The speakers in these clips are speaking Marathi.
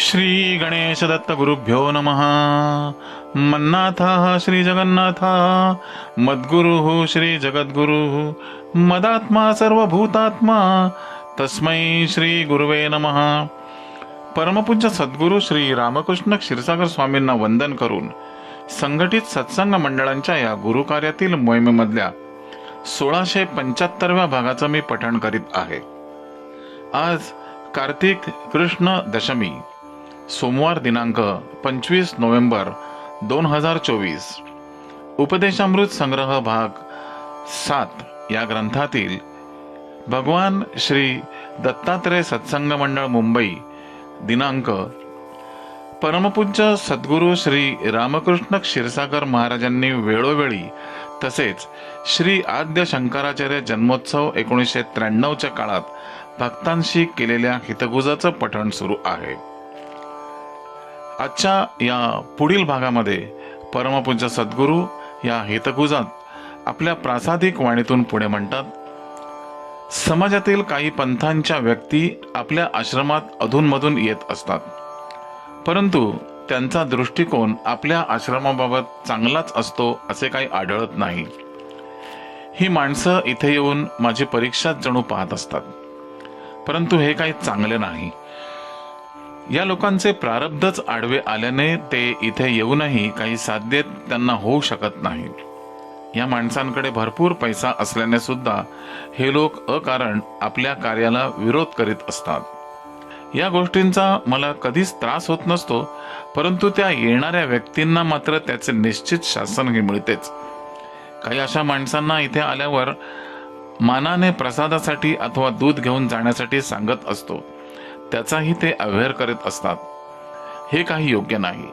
श्री गणेश दत्त गुरुभ्यो नमः। मन्नाथ श्री जगन्नाथ मद्गुरु श्री जगद्गुरु मदात्मा सर्वभूतात्मा तस्मै श्री गुरुवे नमः। परमपूज्य सद्गुरू श्री रामकृष्ण क्षीरसागर स्वामींना वंदन करून संघटित सत्संग मंडळांच्या या गुरुकार्यातील मोहिमेमधल्या सोळाशे पंच्याहत्तरव्या भागाचं मी पठण करीत आहे. आज कार्तिक कृष्ण दशमी. सोमवार दिनांक पंचवीस नोव्हेंबर दोन हजार चोवीस. उपदेशामृत संग्रह भाग सात या ग्रंथातील भगवान श्री दत्तात्रय सत्संग मंडळ मुंबई दिनांक परमपूज्य सद्गुरू श्री रामकृष्ण क्षीरसागर महाराजांनी वेळोवेळी तसेच श्री आद्य शंकराचार्य जन्मोत्सव एकोणीसशे त्र्याण्णवच्या काळात भक्तांशी केलेल्या हितगुजाचं पठण सुरू आहे. आजच्या या पुढील भागामध्ये परमपूज्य सद्गुरू या हितकुजात आपल्या प्रासादिक वाणीतून पुढे म्हणतात समाजातील काही पंथांच्या व्यक्ती आपल्या आश्रमात अधूनमधून येत असतात. परंतु त्यांचा दृष्टिकोन आपल्या आश्रमाबाबत चांगलाच असतो असे काही आढळत नाही. ही माणसं इथे येऊन माझी परीक्षाच जणू पाहत असतात. परंतु हे काही चांगले नाही. या लोकांचे प्रारब्धच आडवे आल्याने ते इथे येऊनही काही साध्य त्यांना होऊ शकत नाही. या माणसांकडे भरपूर पैसा असल्याने सुद्धा हे लोक अकारण आपल्या कार्याला विरोध करीत असतात. या गोष्टींचा मला कधीच त्रास होत नसतो परंतु त्या येणाऱ्या व्यक्तींना मात्र त्याचे निश्चित शासन हे मिळतेच. काही अशा माणसांना इथे आल्यावर मानाने प्रसादासाठी अथवा दूध घेऊन जाण्यासाठी सांगत असतो. त्याचाही ते अवेअर करीत असतात. हे काही योग्य नाही.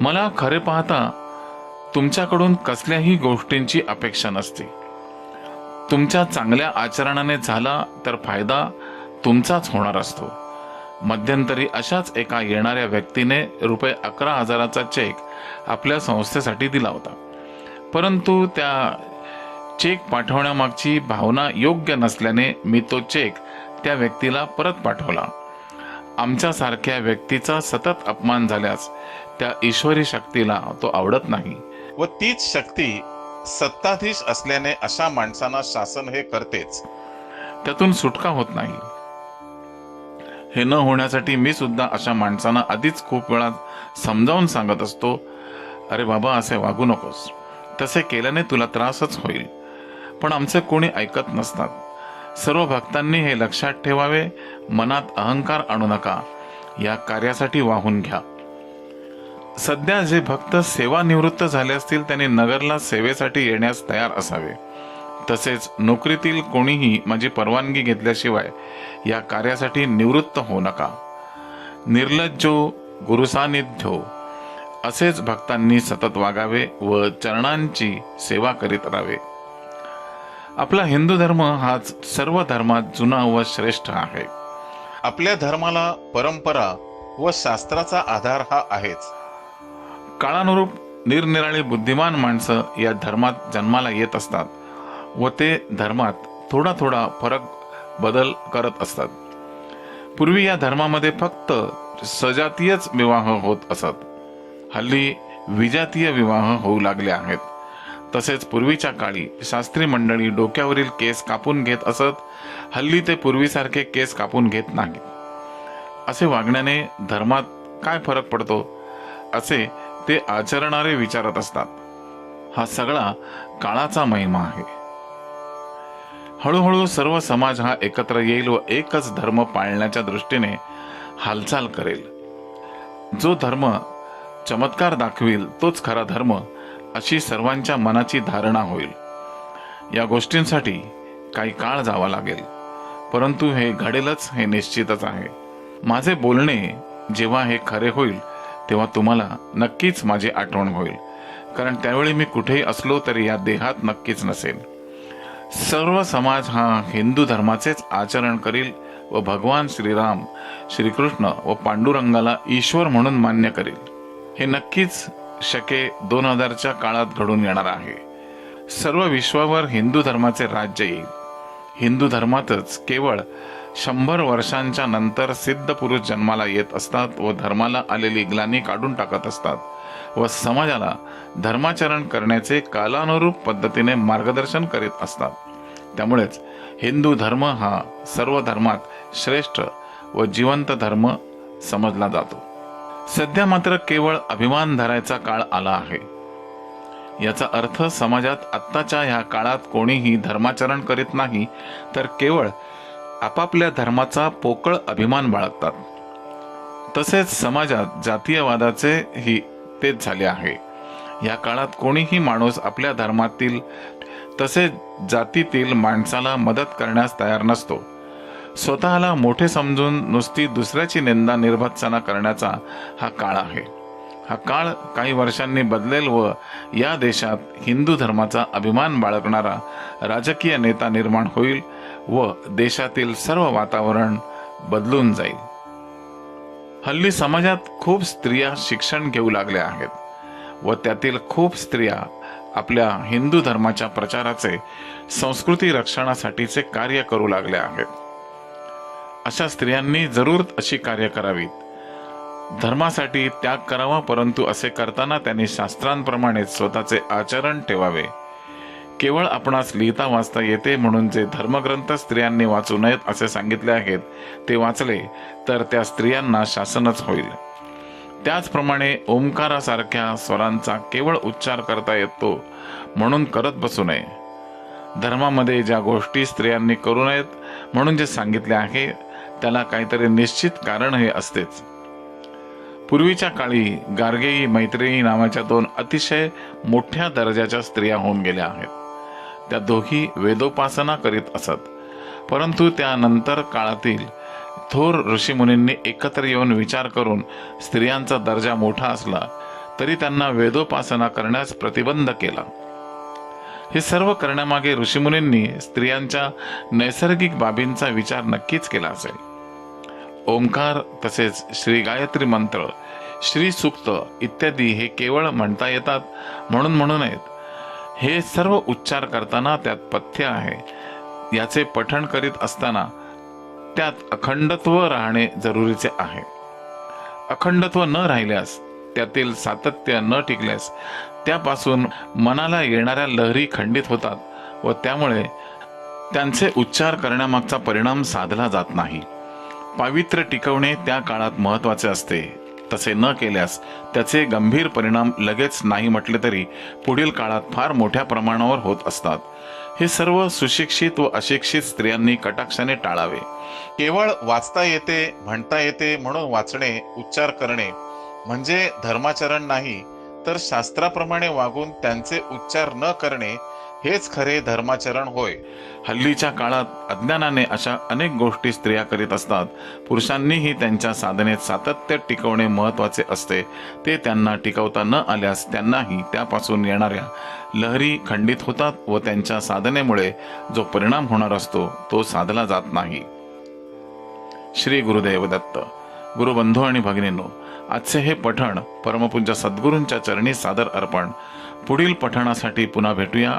मला खरे पाहता तुमच्याकडून कसल्याही गोष्टींची अपेक्षा नसते. तुमच्या चांगल्या आचरणाने झाला तर फायदा तुमचाच होणार असतो. मध्यंतरी अशाच एका येणाऱ्या व्यक्तीने रुपये अकरा हजाराचा चेक आपल्या संस्थेसाठी दिला होता. परंतु त्या चेक पाठवण्यामागची भावना योग्य नसल्याने मी तो चेक त्या व्यक्तीला परत पाठवला. आमच्यासारख्या व्यक्तीचा सतत अपमान झाल्यास त्या ईश्वरी शक्तीला तो आवडत नाही. व तीच शक्ती सत्ताधीश असल्याने अशा माणसांना शासन हे करतेच. त्यातून सुटका होत नाही. हे न होण्यासाठी मी सुद्धा अशा माणसांना आधीच खूप वेळा समजावून सांगत असतो अरे बाबा असे वागू नकोस. तसे केल्याने तुला त्रासच होईल. पण आमचे कोणी ऐकत नसतात. सर्व भक्तांनी हे लक्षात ठेवावे मनात अहंकार आणू नका. या कार्यासाठी वाहून घ्या. सध्या जे भक्त सेवानिवृत्त झाले असतील त्यांनी नगरला सेवेसाठी येण्यास तयार असावे. तसेच नोकरीतील कोणीही माझी परवानगी घेतल्याशिवाय या कार्यासाठी निवृत्त होऊ नका. निर्लज्जो गुरुसानिध्यो असेच भक्तांनी सतत वागावे व चरणांची सेवा करीत राहावे. आपला हिंदू धर्म हाच सर्व धर्मात जुना व श्रेष्ठ आहे. आपल्या धर्माला परंपरा व शास्त्राचा आधार हा आहेच. काळानुरूप निरनिराळी बुद्धिमान माणसं या धर्मात जन्माला येत असतात व ते धर्मात थोडा थोडा फरक बदल करत असतात. पूर्वी या धर्मामध्ये फक्त सजातीयच विवाह होत असत. हल्ली विजातीय विवाह होऊ लागले आहेत. तसेच पूर्वीच्या काळी शास्त्री मंडळी डोक्यावरील केस कापून घेत असत हल्ली ते पूर्वीसारखे केस कापून घेत नाहीत. असे वागण्याने धर्मात काय फरक पडतो? असे ते आचरणारे विचारत असतात. हा सगळा काळाचा महिमा आहे. हळूहळू सर्व समाज हा एकत्र येईल व एकच धर्म पाळण्याच्या दृष्टीने हालचाल करेल. जो धर्म चमत्कार दाखविल तोच खरा धर्म अशी सर्वांच्या मनाची धारणा होईल. या गोष्टींसाठी काही काळ जावा लागेल. परंतु हे घडेलच हे निश्चितच आहे. माझे बोलणे जेव्हा हे खरे होईल तेव्हा तुम्हाला नक्कीच माझी आठवण होईल. कारण त्यावेळी मी कुठेही असलो तरी या देहात नक्कीच नसेल सर्व समाज हा हिंदू धर्माचेच आचरण करील व भगवान श्रीराम श्रीकृष्ण व पांडुरंगाला ईश्वर म्हणून मान्य करेल. हे नक्कीच शके दोन हजारच्या काळात घडून येणार आहे. सर्व विश्वावर हिंदू धर्माचे राज्य येईल. हिंदू धर्मातच केवळ शंभर वर्षांच्या नंतर सिद्ध पुरुष जन्माला येत असतात व धर्माला आलेली ग्लानी काढून टाकत असतात व समाजाला धर्माचरण करण्याचे कालानुरूप पद्धतीने मार्गदर्शन करीत असतात. त्यामुळेच हिंदू धर्म हा सर्व धर्मात श्रेष्ठ व जिवंत धर्म समजला जातो. सध्या मात्र केवळ अभिमान धरायचा काळ आला आहे. याचा अर्थ समाजात आत्ताच्या ह्या काळात कोणीही धर्माचरण करीत नाही तर केवळ आपापल्या धर्माचा पोकळ अभिमान बाळगतात. तसेच समाजात जातीयवादाचे ही तेच झाले आहे. या काळात कोणीही माणूस आपल्या धर्मातील तसेच जातीतील माणसाला मदत करण्यास तयार नसतो. स्वतःला मोठे समजून नुसती दुसऱ्याची निंदा निर्भत्सना करण्याचा हा काळ आहे. हा काळ काही वर्षांनी बदलेल व या देशात हिंदू धर्माचा अभिमान बाळगणारा राजकीय नेता निर्माण होईल व देशातील सर्व वातावरण बदलून जाईल. हल्ली समाजात खूप स्त्रिया शिक्षण घेऊ लागल्या आहेत व त्यातील खूप स्त्रिया आपल्या हिंदू धर्माच्या प्रचाराचे संस्कृती रक्षणासाठीचे कार्य करू लागल्या आहेत. अशा स्त्रियांनी जरूर अशी कार्य करावीत. धर्मासाठी त्याग करावा परंतु असे करताना त्यांनी शास्त्रांप्रमाणे स्वतःचे आचरण ठेवावे. केवळ आपणास लिहिता वाचता येते म्हणून जे धर्मग्रंथ स्त्रियांनी वाचू नयेत असे सांगितले आहेत ते वाचले तर त्या स्त्रियांना शासनच होईल. त्याचप्रमाणे ओंकारासारख्या स्वरांचा केवळ उच्चार करता येतो म्हणून करत बसू नये. धर्मामध्ये ज्या गोष्टी स्त्रियांनी करू नयेत म्हणून जे सांगितले आहे त्याला काहीतरी निश्चित कारण हे असतेच. पूर्वीच्या काळी गार्गेई मैत्रेयी नावाच्या दोन अतिशय मोठ्या दर्जाच्या स्त्रिया होऊन गेल्या आहेत. त्या दोघी वेदोपासना करीत असत. परंतु त्यानंतर काळातील थोर ऋषीमुनींनी एकत्र येऊन विचार करून स्त्रियांचा दर्जा मोठा असला तरी त्यांना वेदोपासना करण्यास प्रतिबंध केला. हे सर्व करण्यामागे ऋषीमुनींनी स्त्रियांच्या नैसर्गिक बाबींचा विचार नक्कीच केला असेल ओंकार तसेच श्री गायत्री मंत्र श्री सुक्त इत्यादी हे केवळ म्हणता येतात म्हणून म्हणू नयेत हे सर्व उच्चार करताना त्यात पथ्य आहे. याचे पठण करीत असताना त्यात अखंडत्व राहणे जरुरीचे आहे. अखंडत्व न राहिल्यास त्यातील सातत्य न टिकल्यास त्यापासून मनाला येणाऱ्या लहरी खंडित होतात व त्यामुळे त्यांचे उच्चार करण्यामागचा परिणाम साधला जात नाही. पावित्र्य टिकवणे त्या काळात महत्त्वाचे असते. तसे न केल्यास त्याचे गंभीर परिणाम लगेच नाही म्हटले तरी पुढील काळात फार मोठ्या प्रमाणावर होत असतात. हे सर्व सुशिक्षित व अशिक्षित स्त्रियांनी कटाक्षाने टाळावे. केवळ वाचता येते म्हणता येते म्हणून वाचणे उच्चार करणे म्हणजे धर्माचरण नाही तर शास्त्राप्रमाणे वागून त्यांचे उच्चार न करणे हेच खरे धर्माचरण होय. हल्लीच्या काळात अज्ञानाने अशा अनेक गोष्टी स्त्रिया करीत असतात. पुरुषांनीही त्यांच्या साधनेत सातत्य टिकवणे महत्त्वाचे असते. ते त्यांना टिकवता न आल्यास त्यांनाही त्यापासून येणाऱ्या लहरी खंडित होतात व त्यांच्या साधनेमुळे जो परिणाम होणार असतो तो साधला जात नाही. श्री गुरुदेव दत्त. गुरुबंधू आणि भगिनींनो आजचे हे पठण परमपूज्य सद्गुरूंच्या चरणी सादर अर्पण. पुढील पठणासाठी पुन्हा भेटूया.